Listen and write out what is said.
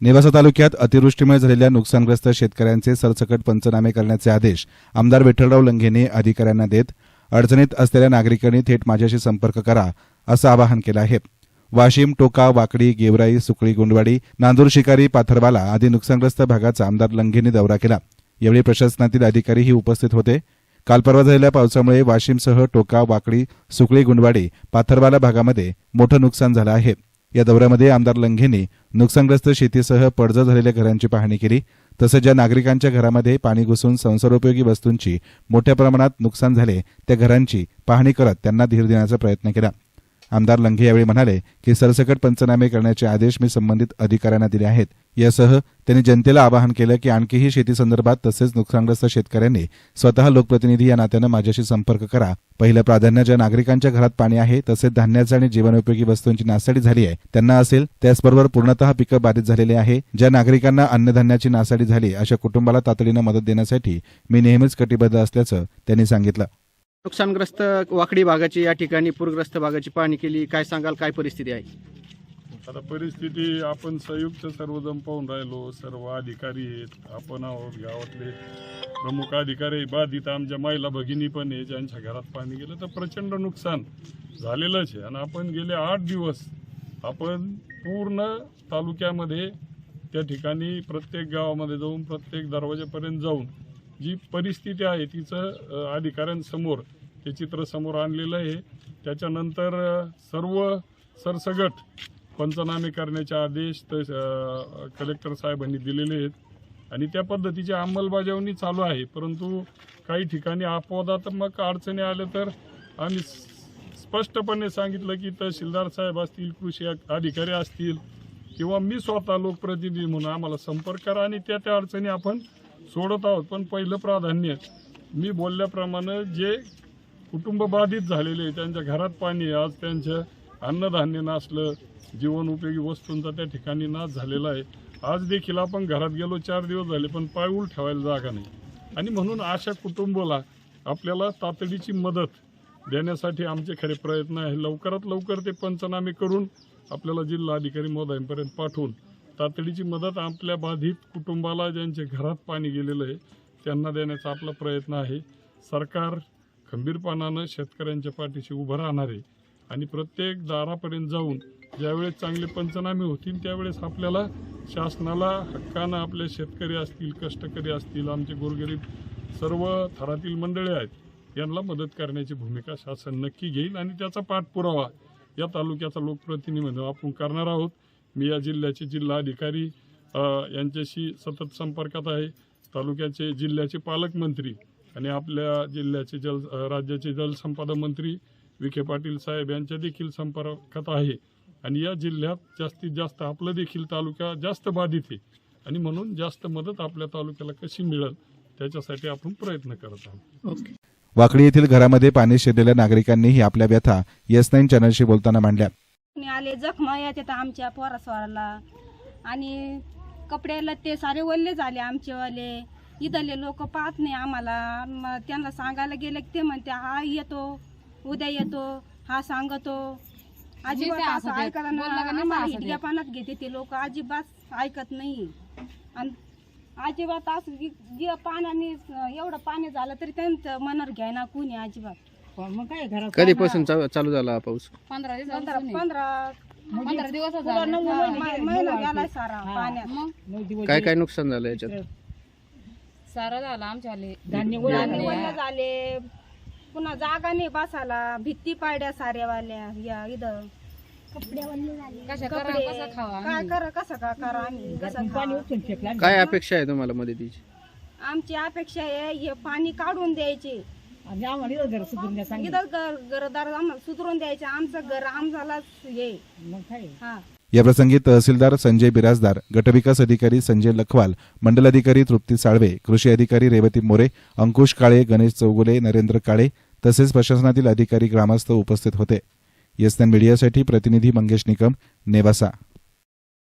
नेवासा तालुक्यात अतिवृष्टीमुळे झालेल्या नुकसानग्रस्त शेतकऱ्यांचे सरसकट पंचनामे करण्याचे आदेश आमदार विठ्ठलराव लंघेने अधिकाऱ्यांना देत अडचणीत असलेल्या नागरिकांनी थेट माझ्याशी संपर्क करा असं आवाहन केलं आहे. वाशिम टोका वाकडी गेवराई सुकळी गुंडवाडी नांदूर शिकारी पाथरवाला आदी नुकसानग्रस्त भागाचा आमदार लंघेने दौरा केला. यावेळी प्रशासनातील अधिकारीही उपस्थित होते. काल परवा झालेल्या पावसामुळे वाशिमसह टोका वाकडी सुकळी गुंडवाडी पाथरवाला भागामध्ये मोठं नुकसान झालं आहे. या दौऱ्यामध्ये आमदार लंघेंनी नुकसानग्रस्त शेतीसह पडझड झालेल्या घरांची पाहणी केली. तसंच ज्या नागरिकांच्या घरामध्ये पाणी घुसून संसारोपयोगी वस्तूंची मोठ्या प्रमाणात नुकसान झाले त्या घरांची पाहणी करत त्यांना धीर देण्याचा प्रयत्न केला. आमदार लंघे यावेळी म्हणाले की सरसकट पंचनामे करण्याचे आदेश मी संबंधित अधिकाऱ्यांना दिले आहेत. यासह त्यांनी जनतेला आवाहन केलं की आणखीही शेतीसंदर्भात तसेच नुकसानग्रस्त शेतकऱ्यांनी स्वतः लोकप्रतिनिधी या नात्यानं माझ्याशी संपर्क करा. पहिलं प्राधान्य ज्या नागरिकांच्या घरात पाणी आहे तसेच धान्याचं आणि जीवनोपयोगी वस्तूंची नासाडी झाली आहे त्यांना असेल त्याचबरोबर पूर्णतः पिकं बाधित झालेले आहे. ज्या नागरिकांना अन्नधान्याची नासाडी झाली अशा कुटुंबाला तातडीनं मदत देण्यासाठी मी नेहमीच कटिबद्ध असल्याचं त्यांनी सांगितलं. नुकसानग्रस्त वाकडी भागाची या ठिकाणी पूरग्रस्त भागाची पाहणी केली. काय सांगाल? काय परिस्थिती आहे? आता परिस्थिती आपण संयुक्त सर्वजण पाहून राहिलो. सर्व अधिकारी आहेत. आपण आहोत गावातले प्रमुख अधिकारी. बाधित आमच्या महिला भगिनी पण आहे. ज्यांच्या घरात पाणी गेलं तर प्रचंड नुकसान झालेलंच आहे. आणि आपण गेले आठ दिवस आपण पूर्ण तालुक्यामध्ये त्या ठिकाणी प्रत्येक गावामध्ये जाऊन प्रत्येक दरवाजापर्यंत जाऊन जी परिस्थिती आहे तिचं अधिकाऱ्यांसमोर ते चित्र समोर आणलेलं आहे. त्याच्यानंतर सर्व सरसगट पंचनामे करण्याचे आदेश त कलेक्टर साहेबांनी दिलेले आहेत. आणि त्या पद्धतीची अंमलबजावणी चालू आहे. परंतु काही ठिकाणी अपवादात्मक अडचणी आल्या तर आम्ही स्पष्टपणे सांगितलं की तहसीलदार साहेब असतील कृषी अधिकारी असतील किंवा मी स्वतः लोकप्रतिनिधी म्हणून आम्हाला संपर्क करा आणि त्या त्या अडचणी आपण सोडत आहोत. पण पहिलं प्राधान्य मी बोलल्याप्रमाणे जे कुटुंब बाधित झालेले त्यांच्या घरात पाणी आज त्यांचं अन्नधान्य नासलं. जीवन उपयोगी वस्तूंचा त्या ठिकाणी नाश झालेला आहे. आज देखील आपण घरात गेलो चार दिवस झाले पण पायऊल ठेवायला जागा नाही. आणि म्हणून अशा कुटुंबाला आपल्याला तातडीची मदत देण्यासाठी आमचे खरे प्रयत्न आहे. लवकरात लवकर ते पंचनामे करून आपल्याला जिल्हाधिकारी अधिकारी पाठवून तातडीची मदत आपल्या बाधित कुटुंबाला ज्यांचे घरात पाणी गेलेलं आहे त्यांना देण्याचा आपला प्रयत्न आहे. सरकार खंबीरपणानं शेतकऱ्यांच्या पाठीशी उभं राहणारे आणि प्रत्येक दारापर्यंत जाऊन ज्यावेळेस चांगले पंचनामे होतील त्यावेळेस आपल्याला शासनाला हक्कानं आपले शेतकरी असतील कष्टकरी असतील आमचे गोरगरीब सर्व थरातील मंडळे आहेत यांना मदत करण्याची भूमिका शासन नक्की घेईल आणि त्याचा पाठपुरावा या तालुक्याचा लोकप्रतिनिधी आपण करणार आहोत. मी या जिल्ह्याचे जिल्हाधिकारी यांच्याशी सतत संपर्कात आहे. तालुक्याचे जिल्ह्याचे पालकमंत्री आणि आपल्या जिल्ह्याचे जल राज्याचे जलसंपदा मंत्री विखे पाटील साहेब यांच्या देखील संपर्कात आहे. आणि या जिल्ह्यात जास्तीत जास्त आपलं देखील तालुका जास्त बाधित आहे. आणि म्हणून जास्त मदत आपल्या तालुक्याला कशी मिळेल त्याच्यासाठी आपण प्रयत्न करत आहोत. ओके. वाकडी येथील घरामध्ये पाणी शिरलेल्या नागरिकांनीही आपल्या व्यथा येस नाईन चॅनलशी बोलताना मांडल्या. आले जखमा येतात आमच्या पोरास्वाराला. आणि कपडे लत्ते सारे वल्ले झाले आमचेवाले इथले लोक पाहत नाही आम्हाला. मग त्यांना सांगायला गेले की ते म्हणते हा येतो उद्या येतो हा सांगतो. अजिबात असं ऐकायला. आम्हाला पानात घेते ते लोक अजिबात ऐकत नाही. आणि अजिबात असं जे पाण्याने एवढं पाणी झालं तरी त्यांचं मनावर घ्यायना कुणी अजिबात. कधीपासून चा- चालू झाला हा पाऊस? पंधरा पंधरा पंधरा दिवस महिना गेलाय सारा पाण्यात. काय काय नुकसान झालं याच्यात? सारं झालं आमच्यावाले धान्य वल्ल झाले. पुन्हा जागा नाही बसायला. भित्ती पाड्या साऱ्यावाल्या. या इथं. कशा करा कपडे. कसं खावा काय कर कसं का करा आम्ही? कसं खावा? काय अपेक्षा आहे तुम्हाला मदतीची? आमची अपेक्षा आहे हे पाणी काढून द्यायचे. इथं घर- घरदार आम्हाला सुधरून द्यायचे. आमचं घर आमच्यालाच हे. हा. याप्रसंगी तहसीलदार संजय बिराजदार गटविकास अधिकारी संजय लखवाल मंडल अधिकारी तृप्ती साळवे कृषी अधिकारी रेवती मोरे अंकुश काळे गणेश चौगुले नरेंद्र काळे तसेच प्रशासनातील अधिकारी ग्रामस्थ उपस्थित होते. येसनॅन मीडियासाठी प्रतिनिधी मंगेश निकम नेवासा.